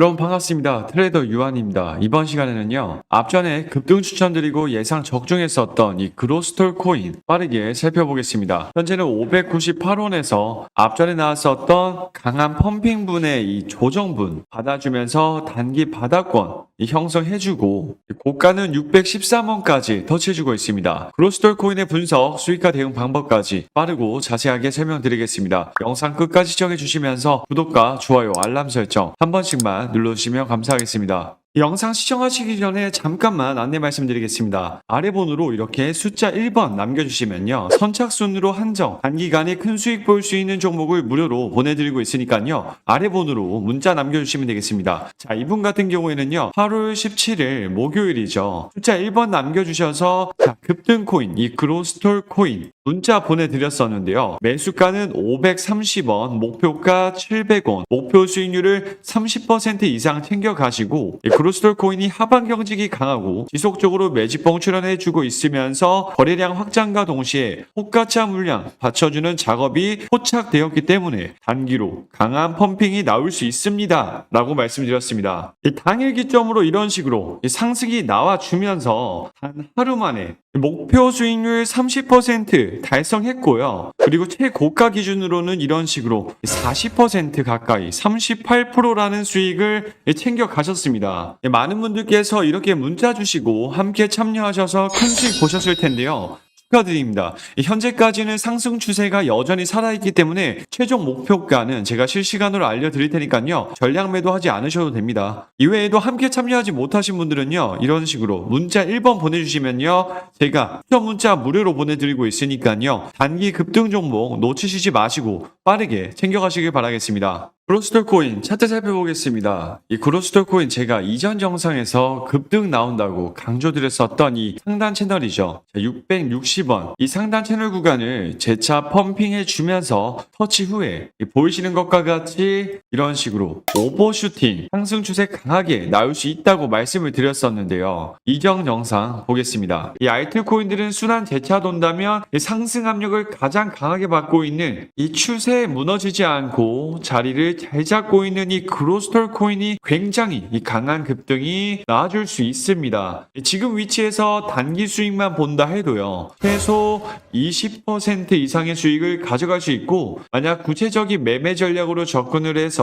여러분 반갑습니다. 트레이더 유한입니다. 이번 시간에는요. 앞전에 급등 추천드리고 예상 적중했었던 이 그로스톨 코인 빠르게 살펴보겠습니다. 현재는 598원에서 앞전에 나왔었던 강한 펌핑분의 이 조정분 받아주면서 단기 바닥권 이 형성해주고 고가는 613원까지 터치해주고 있습니다. 그로스톨 코인의 분석, 수익화 대응 방법까지 빠르고 자세하게 설명드리겠습니다. 영상 끝까지 시청해주시면서 구독과 좋아요, 알람 설정 한 번씩만 눌러주시면 감사하겠습니다. 영상 시청하시기 전에 잠깐만 안내 말씀드리겠습니다. 아래 번호로 이렇게 숫자 1번 남겨주시면요. 선착순으로 한정, 단기간에 큰 수익 볼 수 있는 종목을 무료로 보내드리고 있으니까요. 아래 번호로 문자 남겨주시면 되겠습니다. 자, 이분 같은 경우에는요. 8월 17일 목요일이죠. 숫자 1번 남겨주셔서 자, 급등 코인, 이 그로스톨 코인 문자 보내드렸었는데요. 매수가는 530원, 목표가 700원, 목표 수익률을 30% 이상 챙겨가시고 이 그로스톨 코인이 하방 경직이 강하고 지속적으로 매집봉 출현해주고 있으면서 거래량 확장과 동시에 호가차 물량 받쳐주는 작업이 포착되었기 때문에 단기로 강한 펌핑이 나올 수 있습니다. 라고 말씀드렸습니다. 이 당일 기점으로 이런 식으로 이 상승이 나와주면서 단 하루 만에 목표 수익률 30% 달성했고요. 그리고 최고가 기준으로는 이런 식으로 40% 가까이 38%라는 수익을 챙겨 가셨습니다. 많은 분들께서 이렇게 문자 주시고 함께 참여하셔서 큰 수익 보셨을 텐데요. 축하드립니다. 현재까지는 상승 추세가 여전히 살아있기 때문에 최종 목표가는 제가 실시간으로 알려드릴 테니까요. 전량 매도하지 않으셔도 됩니다. 이외에도 함께 참여하지 못하신 분들은요. 이런 식으로 문자 1번 보내주시면요. 제가 추천 문자 무료로 보내드리고 있으니까요. 단기 급등 종목 놓치시지 마시고 빠르게 챙겨가시길 바라겠습니다. 그로스톨 코인 차트 살펴보겠습니다. 이 그로스톨 코인 제가 이전 영상에서 급등 나온다고 강조드렸었던 이 상단 채널이죠. 660원 이 상단 채널 구간을 재차 펌핑해 주면서 터치 후에 이 보이시는 것과 같이 이런 식으로 오버슈팅 상승 추세 강하게 나올 수 있다고 말씀을 드렸었는데요. 이전 영상 보겠습니다. 이 알트 코인들은 순환 재차 돈다면 이 상승 압력을 가장 강하게 받고 있는 이 추세에 무너지지 않고 자리를 잘 잡고 있는 이 그로스톨 코인이 굉장히 이 강한 급등이 나와줄 수 있습니다. 지금 위치에서 단기 수익만 본다 해도요. 최소 20% 이상의 수익을 가져갈 수 있고 만약 구체적인 매매 전략으로 접근을 해서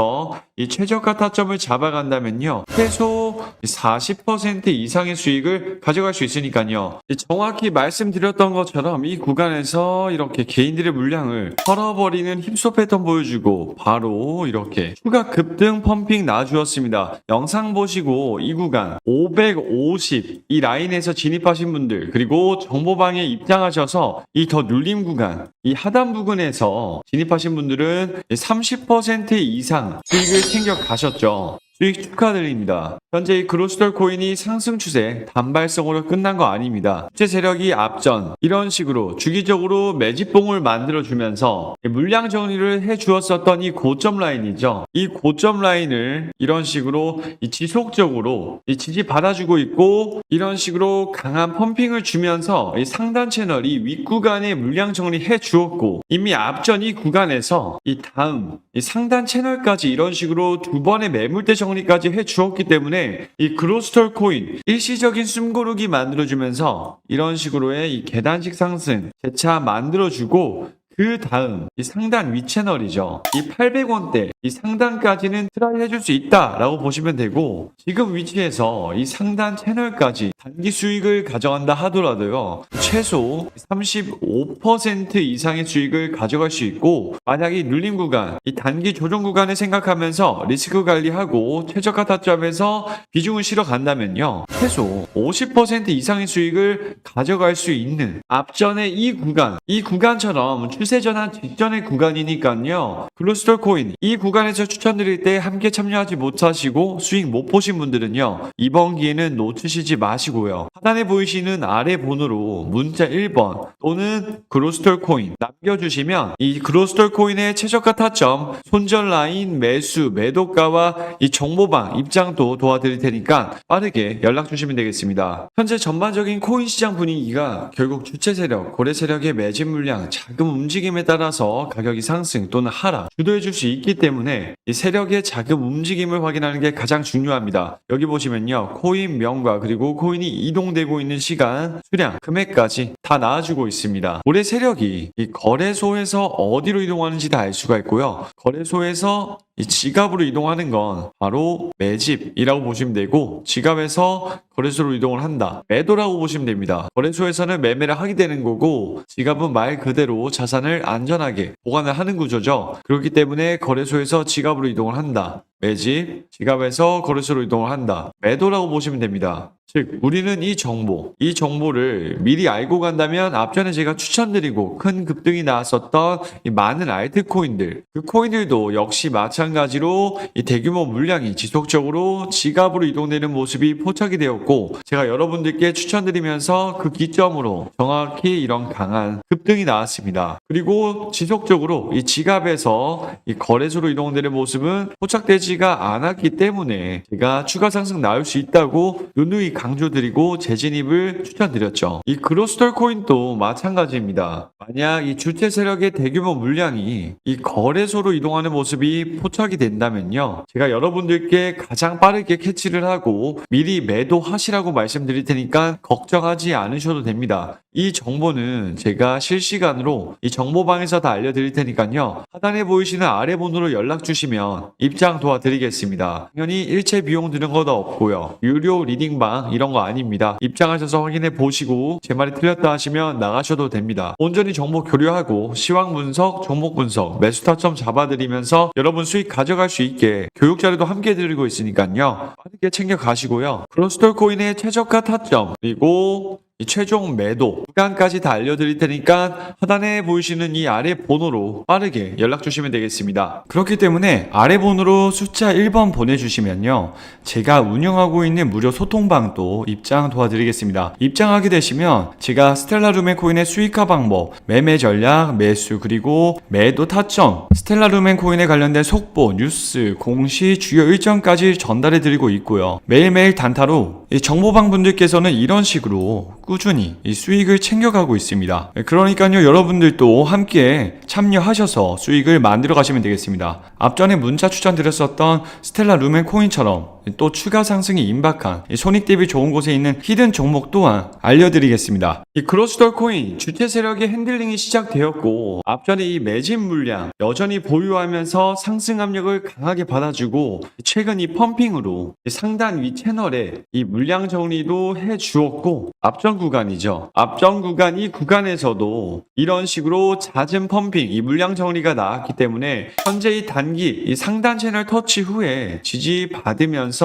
이 최저가 타점을 잡아간다면요. 최소 40% 이상의 수익을 가져갈 수 있으니까요. 정확히 말씀드렸던 것처럼 이 구간에서 이렇게 개인들의 물량을 털어버리는 힙소 패턴 보여주고 바로 이렇게 추가 급등 펌핑 나와주었습니다. 영상 보시고 이 구간 550 이 라인에서 진입하신 분들 그리고 정보방에 입장하셔서 이 더 눌림 구간 이 하단 부근에서 진입하신 분들은 30% 이상 수익을 챙겨 가셨죠. 수익 축하드립니다. 현재 이 그로스톨 코인이 상승 추세 단발성으로 끝난 거 아닙니다. 제 세력이 앞전 이런 식으로 주기적으로 매집봉을 만들어 주면서 물량 정리를 해 주었었던 이 고점 라인이죠. 이 고점 라인을 이런 식으로 이 지속적으로 이 지지 받아주고 있고 이런 식으로 강한 펌핑을 주면서 이 상단 채널 이 윗구간에 물량 정리해 주었고 이미 앞전 이 구간에서 이 다음 이 상단 채널까지 이런 식으로 두 번의 매물대 정 리까지 해 주었기 때문에 이 그로스톨 코인 일시적인 숨고르기 만들어주면서 이런 식으로의 이 계단식 상승 재차 만들어주고 그 다음 이 상단 위 채널이죠. 이 800원대 이 상단까지는 트라이 해줄 수 있다라고 보시면 되고 지금 위치에서 이 상단 채널까지 단기 수익을 가져간다 하더라도요 최소 35% 이상의 수익을 가져갈 수 있고 만약 이 눌림 구간 이 단기 조정 구간을 생각하면서 리스크 관리하고 최저가 타점에서 비중을 실어 간다면요 최소 50% 이상의 수익을 가져갈 수 있는 앞전의 이 구간 이 구간처럼 추세 전환 직전의 구간이니까요 글로스톨 코인 이 구간에서 추천드릴 때 함께 참여하지 못하시고 수익 못 보신 분들은요 이번 기회는 놓치시지 마시고요 하단에 보이시는 아래 번호로 문자 1번 또는 그로스톨 코인 남겨주시면 이 그로스톨 코인의 최저가 타점, 손절 라인, 매수, 매도가와 이 정보방 입장도 도와드릴 테니까 빠르게 연락 주시면 되겠습니다. 현재 전반적인 코인 시장 분위기가 결국 주체 세력, 거래 세력의 매집 물량, 자금 움직 임에 따라서 가격이 상승 또는 하락 주도해 줄 수 있기 때문에 이 세력의 자금 움직임을 확인하는 게 가장 중요합니다. 여기 보시면요. 코인 명과 그리고 코인이 이동되고 있는 시간, 수량, 금액까지 다 나와주고 있습니다. 올해 세력이 이 거래소에서 어디로 이동하는지 다 알 수가 있고요. 거래소에서 이 지갑으로 이동하는 건 바로 매집이라고 보시면 되고 지갑에서 거래소로 이동을 한다. 매도라고 보시면 됩니다. 거래소에서는 매매를 하게 되는 거고 지갑은 말 그대로 자산을 안전하게 보관을 하는 구조죠. 그렇기 때문에 거래소에서 지갑으로 이동을 한다. 매집, 지갑에서 거래소로 이동을 한다. 매도라고 보시면 됩니다. 즉, 우리는 이 정보, 이 정보를 미리 알고 간다면 앞전에 제가 추천드리고 큰 급등이 나왔었던 이 많은 알트코인들, 그 코인들도 역시 마찬가지로 이 대규모 물량이 지속적으로 지갑으로 이동되는 모습이 포착이 되었고, 제가 여러분들께 추천드리면서 그 기점으로 정확히 이런 강한 급등이 나왔습니다. 그리고 지속적으로 이 지갑에서 이 거래소로 이동되는 모습은 포착되지가 않았기 때문에 제가 추가 상승 나올 수 있다고 누누이 강조드리고 재진입을 추천드렸죠. 이 그로스톨 코인도 마찬가지입니다. 만약 이 주체 세력의 대규모 물량이 이 거래소로 이동하는 모습이 포착이 된다면요. 제가 여러분들께 가장 빠르게 캐치를 하고 미리 매도하시라고 말씀드릴 테니까 걱정하지 않으셔도 됩니다. 이 정보는 제가 실시간으로 이 정보방에서 다 알려드릴 테니까요. 하단에 보이시는 아래 번호로 연락 주시면 입장 도와드리겠습니다. 당연히 일체 비용 드는 것도 없고요. 유료 리딩방 이런 거 아닙니다. 입장하셔서 확인해 보시고 제 말이 틀렸다 하시면 나가셔도 됩니다. 온전히 정보 교류하고 시황 분석, 종목 분석, 매수 타점 잡아드리면서 여러분 수익 가져갈 수 있게 교육 자료도 함께 드리고 있으니까요. 빠르게 챙겨 가시고요. 크로스톨 코인의 최저가 타점 그리고 이 최종 매도 구간까지 다 알려드릴 테니까 하단에 보이시는 이 아래 번호로 빠르게 연락 주시면 되겠습니다. 그렇기 때문에 아래 번호로 숫자 1번 보내주시면요. 제가 운영하고 있는 무료 소통방도 입장 도와드리겠습니다. 입장하게 되시면 제가 스텔라루멘 코인의 수익화 방법, 매매 전략, 매수 그리고 매도 타점, 스텔라루멘 코인에 관련된 속보, 뉴스, 공시, 주요 일정까지 전달해 드리고 있고요. 매일매일 단타로 이 정보방 분들께서는 이런 식으로 꾸준히 이 수익을 챙겨가고 있습니다. 그러니까요, 여러분들도 함께 참여하셔서 수익을 만들어 가시면 되겠습니다. 앞전에 문자 추천드렸었던 스텔라 루멘 코인처럼 또 추가 상승이 임박한 이 손익 대비 좋은 곳에 있는 히든 종목 또한 알려드리겠습니다. 이 크로스돌 코인 주체 세력의 핸들링이 시작되었고 앞전에 이 매진 물량 여전히 보유하면서 상승 압력을 강하게 받아주고 최근 이 펌핑으로 이 상단 위 채널에 이 물량 정리도 해 주었고 앞전 구간이죠. 앞전 구간 이 구간에서도 이런 식으로 잦은 펌핑 이 물량 정리가 나왔기 때문에 현재 이 단기 이 상단 채널 터치 후에 지지 받으면서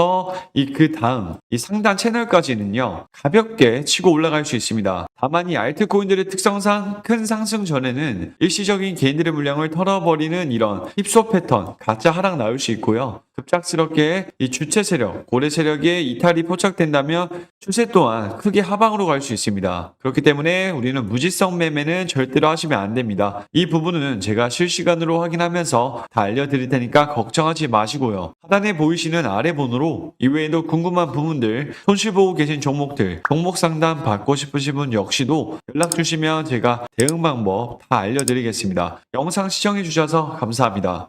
이 그 다음 이 상단 채널까지는요 가볍게 치고 올라갈 수 있습니다. 다만 이 알트코인들의 특성상 큰 상승 전에는 일시적인 개인들의 물량을 털어버리는 이런 힙소 패턴 가짜 하락 나올 수 있고요. 급작스럽게 이 주체 세력, 고래 세력의 이탈이 포착된다면 추세 또한 크게 하방으로 갈 수 있습니다. 그렇기 때문에 우리는 무지성 매매는 절대로 하시면 안 됩니다. 이 부분은 제가 실시간으로 확인하면서 다 알려드릴 테니까 걱정하지 마시고요. 하단에 보이시는 아래 번호 로 이외에도 궁금한 부분들, 손실 보고 계신 종목들, 종목 상담 받고 싶으신 분 역시도 연락 주시면 제가 대응 방법 다 알려드리겠습니다. 영상 시청해 주셔서 감사합니다.